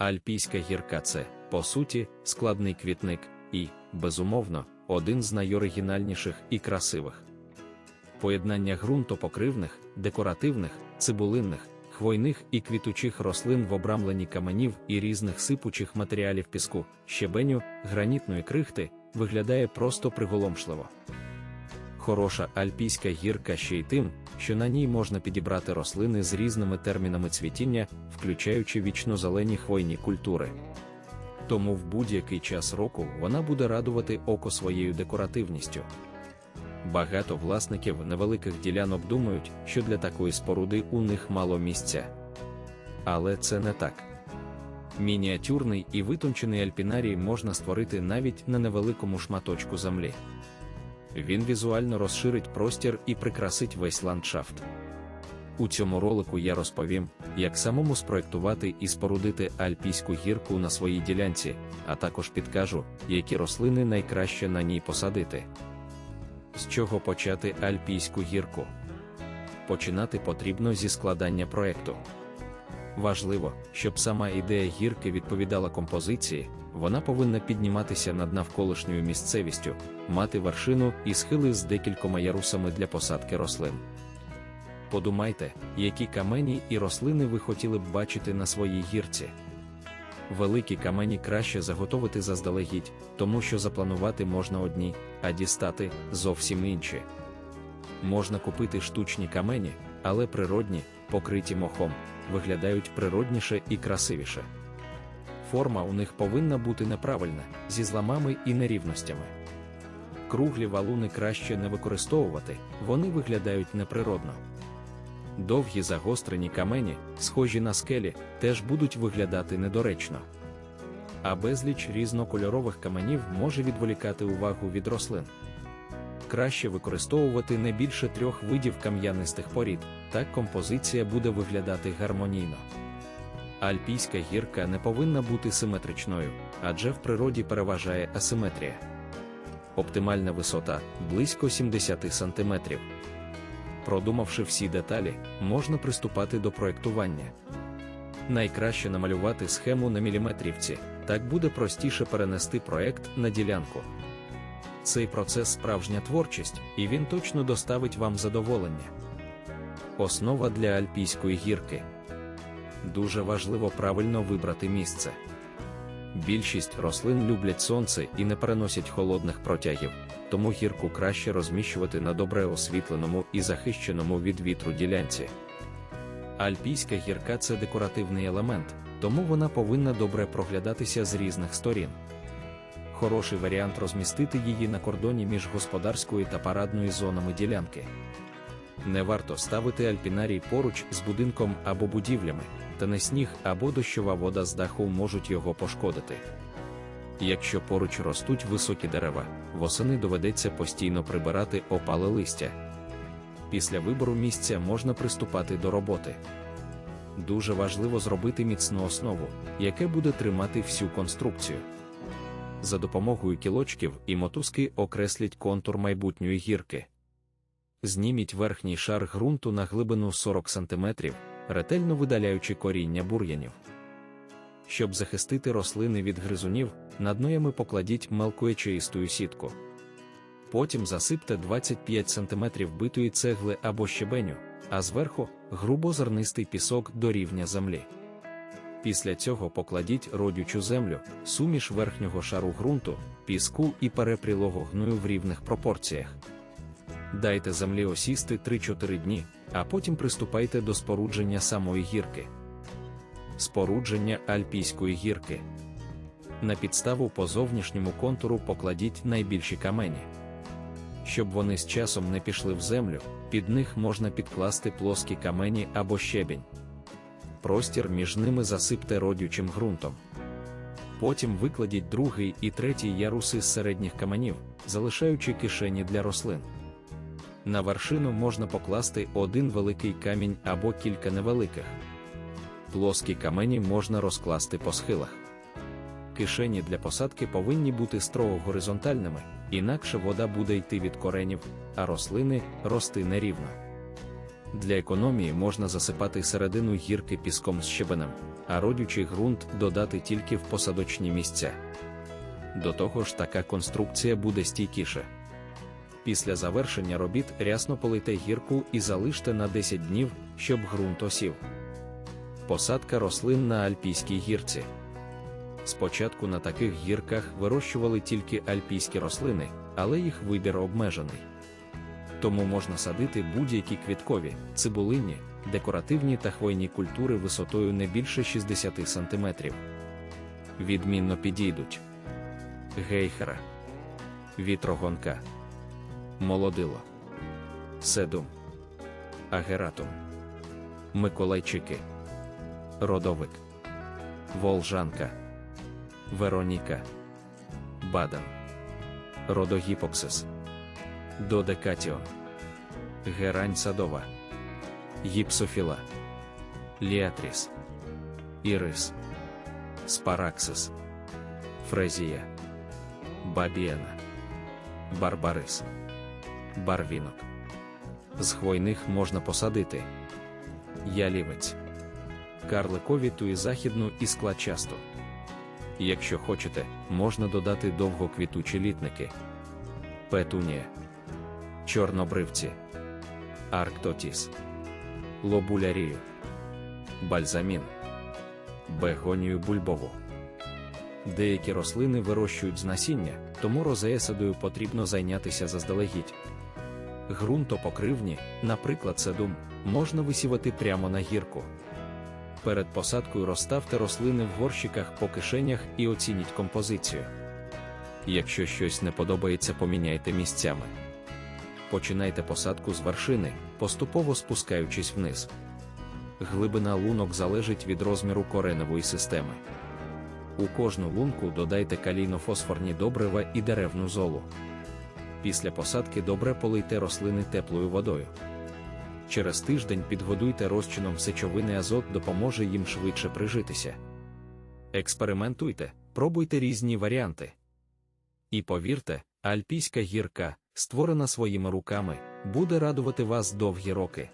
Альпійська гірка це, по суті, складний квітник і, безумовно, один з найоригінальніших і красивих. Поєднання ґрунтопокривних, декоративних, цибулинних, хвойних і квітучих рослин в обрамленні каменів і різних сипучих матеріалів піску, щебеню, гранітної крихти, виглядає просто приголомшливо. Хороша альпійська гірка ще й тим, що на ній можна підібрати рослини з різними термінами цвітіння, включаючи вічно-зелені хвойні культури. Тому в будь-який час року вона буде радувати око своєю декоративністю. Багато власників невеликих ділянок думають, що для такої споруди у них мало місця. Але це не так. Мініатюрний і витончений альпінарій можна створити навіть на невеликому шматочку землі. Він візуально розширить простір і прикрасить весь ландшафт. У цьому ролику я розповім, як самому спроектувати і спорудити альпійську гірку на своїй ділянці, а також підкажу, які рослини найкраще на ній посадити. З чого почати альпійську гірку? Починати потрібно зі складання проекту. Важливо, щоб сама ідея гірки відповідала композиції, вона повинна підніматися над навколишньою місцевістю, мати вершину і схили з декількома ярусами для посадки рослин. Подумайте, які камені і рослини ви хотіли б бачити на своїй гірці. Великі камені краще заготовити заздалегідь, тому що запланувати можна одні, а дістати зовсім інші. Можна купити штучні камені, але природні, покриті мохом, виглядають природніше і красивіше. Форма у них повинна бути неправильна, зі зламами і нерівностями. Круглі валуни краще не використовувати, вони виглядають неприродно. Довгі загострені камені, схожі на скелі, теж будуть виглядати недоречно. А безліч різнокольорових каменів може відволікати увагу від рослин. Краще використовувати не більше трьох видів кам'янистих порід, так композиція буде виглядати гармонійно. Альпійська гірка не повинна бути симетричною, адже в природі переважає асиметрія. Оптимальна висота близько 70 см. Продумавши всі деталі, можна приступати до проєктування. Найкраще намалювати схему на міліметрівці, так буде простіше перенести проєкт на ділянку. Цей процес справжня творчість, і він точно доставить вам задоволення. Основа для альпійської гірки. Дуже важливо правильно вибрати місце. Більшість рослин люблять сонце і не переносять холодних протягів, тому гірку краще розміщувати на добре освітленому і захищеному від вітру ділянці. Альпійська гірка це декоративний елемент, тому вона повинна добре проглядатися з різних сторін. Хороший варіант розмістити її на кордоні між господарською та парадною зонами ділянки. Не варто ставити альпінарій поруч з будинком або будівлями, та не сніг або дощова вода з даху можуть його пошкодити. Якщо поруч ростуть високі дерева, восени доведеться постійно прибирати опале листя. Після вибору місця можна приступати до роботи. Дуже важливо зробити міцну основу, яке буде тримати всю конструкцію. За допомогою кілочків і мотузки окресліть контур майбутньої гірки. Зніміть верхній шар ґрунту на глибину 40 см, ретельно видаляючи коріння бур'янів. Щоб захистити рослини від гризунів, над дноями покладіть мелкоячеїсту сітку. Потім засипте 25 см битої цегли або щебеню, а зверху грубозернистий пісок до рівня землі. Після цього покладіть родючу землю, суміш верхнього шару ґрунту, піску і перепрілого гною в рівних пропорціях. Дайте землі осісти 3-4 дні, а потім приступайте до спорудження самої гірки. Спорудження альпійської гірки. На підставу по зовнішньому контуру покладіть найбільші камені. Щоб вони з часом не пішли в землю, під них можна підкласти плоскі камені або щебінь. Простір між ними засипте родючим ґрунтом. Потім викладіть другий і третій яруси з середніх каменів, залишаючи кишені для рослин. На вершину можна покласти один великий камінь або кілька невеликих. Плоскі камені можна розкласти по схилах. Кишені для посадки повинні бути строго горизонтальними, інакше вода буде йти від коренів, а рослини рости нерівно. Для економії можна засипати середину гірки піском з щебенем, а родючий ґрунт додати тільки в посадочні місця. До того ж, така конструкція буде стійкіше. Після завершення робіт рясно полийте гірку і залиште на 10 днів, щоб ґрунт осів. Посадка рослин на альпійській гірці. Спочатку на таких гірках вирощували тільки альпійські рослини, але їх вибір обмежений. Тому можна садити будь-які квіткові, цибулинні, декоративні та хвойні культури висотою не більше 60 см. Відмінно підійдуть гейхера, вітрогонка, молодило, седум, агератум, миколайчики, родовик, волжанка, вероніка, бадан, родогіпоксис, додекатіон, герань садова, гіпсофіла, ліатріс, ірис, спараксис, фрезія, бабіена, барбарис, барвінок. З хвойних можна посадити ялівець, карликовіту і західну і складчасту. Якщо хочете, можна додати довгоквітучі літники, петунія, чорнобривці, арктотіс, лобулярію, бальзамін, бегонію бульбову. Деякі рослини вирощують з насіння, тому розеесадою потрібно зайнятися заздалегідь. Грунтопокривні, наприклад, седум, можна висівати прямо на гірку. Перед посадкою розставте рослини в горщиках по кишенях і оцініть композицію. Якщо щось не подобається, поміняйте місцями. Починайте посадку з вершини, поступово спускаючись вниз. Глибина лунок залежить від розміру кореневої системи. У кожну лунку додайте калійно-фосфорні добрива і деревну золу. Після посадки добре полийте рослини теплою водою. Через тиждень підгодуйте розчином сечовини азот допоможе їм швидше прижитися. Експериментуйте, пробуйте різні варіанти. І повірте, альпійська гірка, створена своїми руками, буде радувати вас довгі роки.